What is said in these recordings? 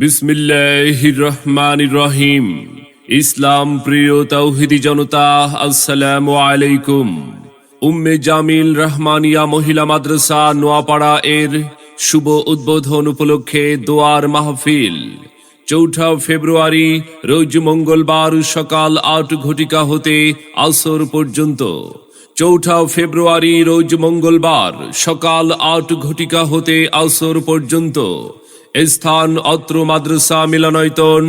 বিসমিল্লাহির রহমানির রহিম ইসলাম প্রিয় তৌহিদি জনতা, আসসালামু আলাইকুম। উম্মে জামিল রহমানিয়া মহিলা মাদ্রাসা, নোয়াপাড়া এর শুভ উদ্বোধন উপলক্ষে দোয়ার মাহফিল। চৌঠা ফেব্রুয়ারি, রোজ মঙ্গলবার সকাল আট ঘটিকা হতে আসর পর্যন্ত। চৌঠা ফেব্রুয়ারি রোজ মঙ্গলবার সকাল আট ঘটিকা হতে আসর পর্যন্ত স্থান অত্র মাদ্রাসা মিলনায়তন,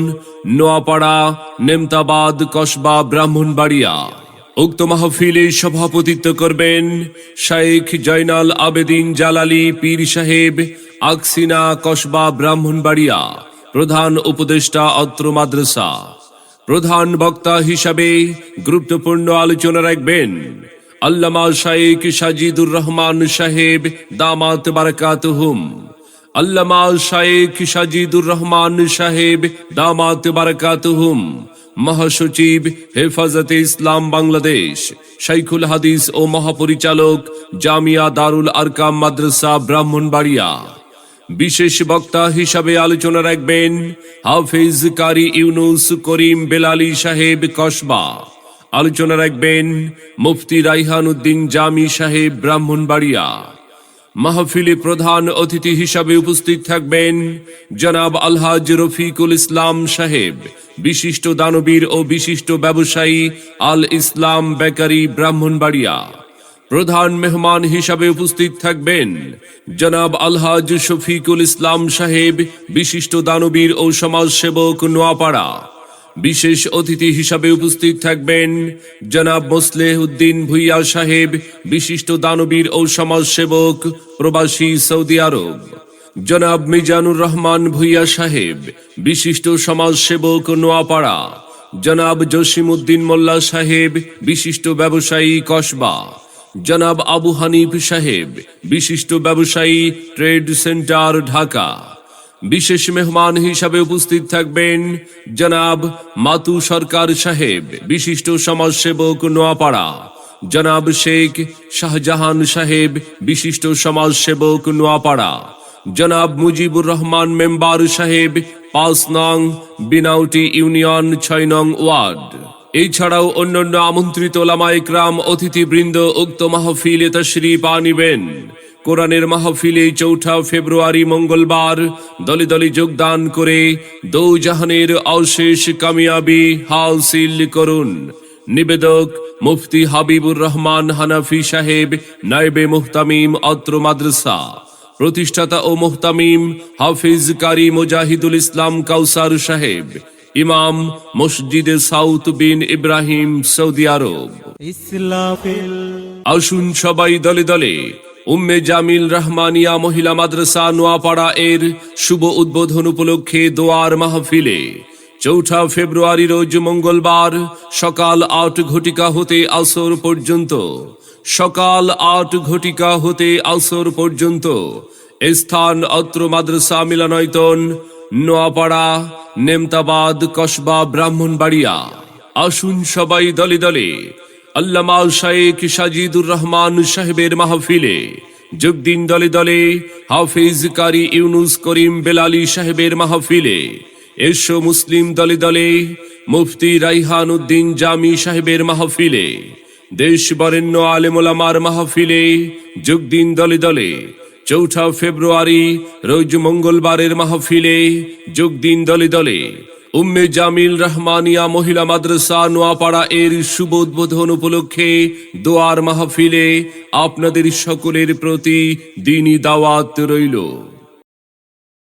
নোয়াপাড়া, নেমতাবাদ, কসবা, ব্রাহ্মণবাড়িয়া। উক্ত মাহফিলে সভাপতিত্ব করবেন শাইখ জয়নাল আবেদিন জালালি পীর সাহেব, আকসিনা কসবা, ব্রাহ্মণবাড়িয়া, প্রধান উপদেষ্টা অত্র মাদ্রাসা। প্রধান বক্তা হিসাবে গুরুত্বপূর্ণ আলোচনা রাখবেন আল্লামা শাইখ সাজিদুর রহমান সাহেব দামাত বারাকাতুহুম। আল্লামা শাইখ সাজিদুর রহমান সাহেব দামাত বারাকাতুহুম। মহাসচিব হেফাজতে ইসলাম বাংলাদেশ, শাইখুল হাদিস ও মহাপরিচালক জামিয়া দারুল আরকাম মাদ্রাসা ব্রাহ্মণবাড়িয়া। বিশেষ বক্তা হিসাবে আলোচনা রাখবেন হাফিজ কারি ইউনুস করিম বেলালি সাহেব কসবা। আলোচনা রাখবেন মুফতি রাইহান উদ্দিন জামি সাহেব ব্রাহ্মণবাড়িয়া। মাহফিলে প্রধান অতিথি হিসাবে উপস্থিত থাকবেন জনাব আলহাজ রফিকুল ইসলাম সাহেব, বিশিষ্ট দানবীর ও বিশিষ্ট ব্যবসায়ী আল ইসলাম বেকারি ব্রাহ্মণবাড়িয়া। প্রধান মেহমান হিসাবে উপস্থিত থাকবেন জনাব আলহাজ শফিকুল ইসলাম সাহেব, বিশিষ্ট দানবীর ও সমাজসেবক নোয়াপাড়া। বিশেষ অতিথি হিসাবে উপস্থিত থাকবেন জনাব মোসলেহ উদ্দিন ভুইয়া সাহেব, বিশিষ্ট দানবীর ও সমাজসেবক প্রবাসী সৌদি আরব। জনাব মিজানুর রহমান ভুইয়া সাহেব, বিশিষ্ট সমাজসেবক নোয়াপাড়া। জনাব জসিম উদ্দিন মোল্লা সাহেব, বিশিষ্ট ব্যবসায়ী কসবা। জনাব আবু হানিফ সাহেব, বিশিষ্ট ব্যবসায়ী ট্রেড সেন্টার ঢাকা। বিশেষ মেহমান হিসাবে উপস্থিত থাকবেন জনাব মাতু সরকার সাহেব, বিশিষ্ট সমাজসেবক নোয়াপাড়া। জনাব শেখ শাহজাহান সাহেব, বিশিষ্ট সমাজসেবক নোয়াপাড়া। জনাব মুজিবুর রহমান মেম্বার সাহেব, পাঁচ নং বিনাউটি ইউনিয়ন ছয় নং ওয়ার্ড। এছাড়াও অন্যান্য আমন্ত্রিত ওলামা ইকরাম, অতিথিবৃন্দ, উক্ত মাহফিলে তশরিফ আনিবেন কোরআনের মাহফিলে চৌঠা ফেব্রুয়ারি মঙ্গলবার দলে দলে যোগদান করে দৌজাহানের অশেষ কামিয়াবি হাউসিল করুন। নিবেদক মুফতি হাবিবুর রহমান হানাফি সাহেব নাইবে মুহতামিম অত্র মাদ্রাসা। প্রতিষ্ঠাতা ও মুহতামিম হাফিজ কারি মুজাহিদুল ইসলাম কাউসার সাহেব। ইমাম মসজিদে সাউথ বিন ইব্রাহিম সৌদি আরব। আসুন সবাই দলে দলে উম্মে জামিল রহমানিয়া মহিলা মাদ্রাসা নোয়াপাড়া এর শুভ উদ্বোধন উপলক্ষে দোয়ার মাহফিলে চৌঠা ফেব্রুয়ারি রোজ মঙ্গলবার সকাল আট ঘটিকা হতে আসর পর্যন্ত, সকাল আট ঘটিকা হতে আসর পর্যন্ত স্থান অত্র মাদ্রাসা মিলনায়তন, নোয়াপাড়া, নেমতাবাদ, কসবা, ব্রাহ্মণবাড়িয়া। আসুন সবাই দলে দলে আল্লামা শাইখ সাজিদুর রহমান সাহেবের মাহফিলে যোগদিন দলে দলে হাফিজ কারি ইউনুস করিম বেলালি সাহেবের মাহফিলে এসো মুসলিম দলে দলে মুফতি রাইহান উদ্দিন জামি সাহেবের মাহফিলে দেশ বরেণ্য আলেমোলামার মাহফিলে যোগদিন দলে দলে চৌঠা ফেব্রুয়ারি, রোজ মঙ্গলবারের মাহফিলে যোগদিন দলে দলে উম্মে জামিল রহমানিয়া মহিলা মাদ্রাসা নোয়াপাড়া এর শুভ উদ্বোধন উপলক্ষে দোয়ার মাহফিলে আপনাদের সকলের প্রতি দিনই দাওয়াত রইল।